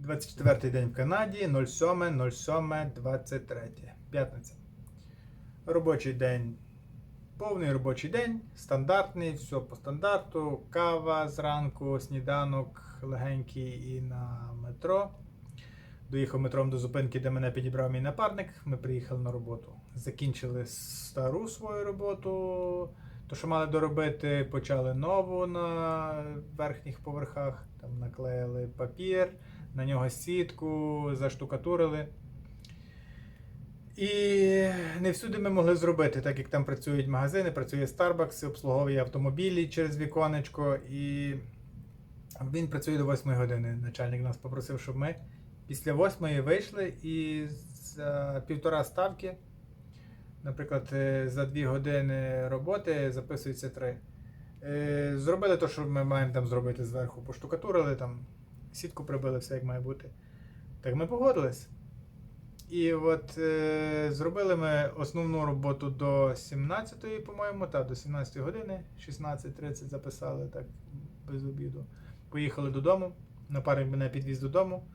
24 день в Канаді, 07.07.23. П'ятниця. Робочий день. Повний робочий день, стандартний, все по стандарту. Кава зранку, сніданок легенький і на метро. Доїхав метром до зупинки, де мене підібрав мій напарник. Ми приїхали на роботу. Закінчили стару свою роботу, то, що мали доробити, почали нову на верхніх поверхах. Там наклеїли папір, на нього сітку, заштукатурили. І не всюди ми могли зробити, так як там працюють магазини, працює Starbucks, обслуговує автомобілі через віконечко. І він працює до 8 години. Начальник нас попросив, щоб ми після 8 вийшли і за півтора ставки, наприклад, е, за 2 години роботи записується 3. Е, Зробили те, що ми маємо там зробити зверху, поштукатурили, там сітку прибили, все як має бути. Так ми погодились. І от е, зробили ми основну роботу до 17-ї, по-моєму, та до 17 години, 16.30 записали так без обіду. Поїхали додому. Напарник мене підвіз додому.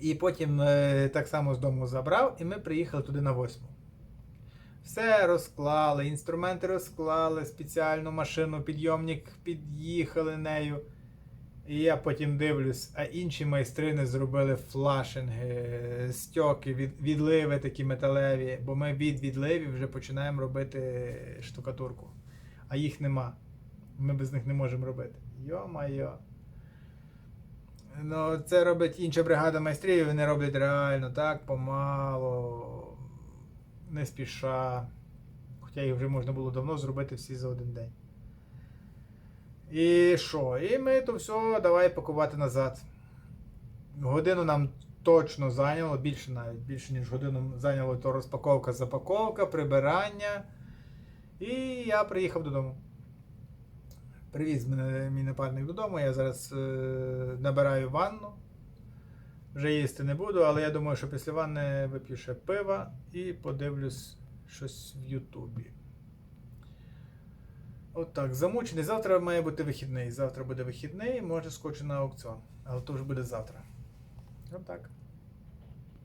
І потім е, так само з дому забрав, і ми приїхали туди на 8. Все розклали, інструменти розклали, спеціальну машину, підйомник під'їхали нею. І я потім дивлюсь, а інші майстри не зробили флашинги, стьоки, від, відливи такі металеві, бо ми від відливів вже починаємо робити штукатурку. А їх нема. Ми без них не можемо робити. Йо-майо. Ну, це робить інша бригада майстрів, вони роблять реально так, помало, не спіша. Хоча їх вже можна було давно зробити всі за один день. І що? І ми то все давай пакувати назад. Годину нам точно зайняло, більше навіть, більше ніж годину зайняло то розпаковка, запаковка, прибирання. І я приїхав додому. Привіз мене мій напарник додому. Я зараз е, набираю ванну. Вже їсти не буду, але я думаю, що після ванни вип'ю ще пива і подивлюсь щось в Ютубі. От замучений. Завтра має бути вихідний. Завтра буде вихідний, може скочу на аукціон. Але то вже буде завтра. От так.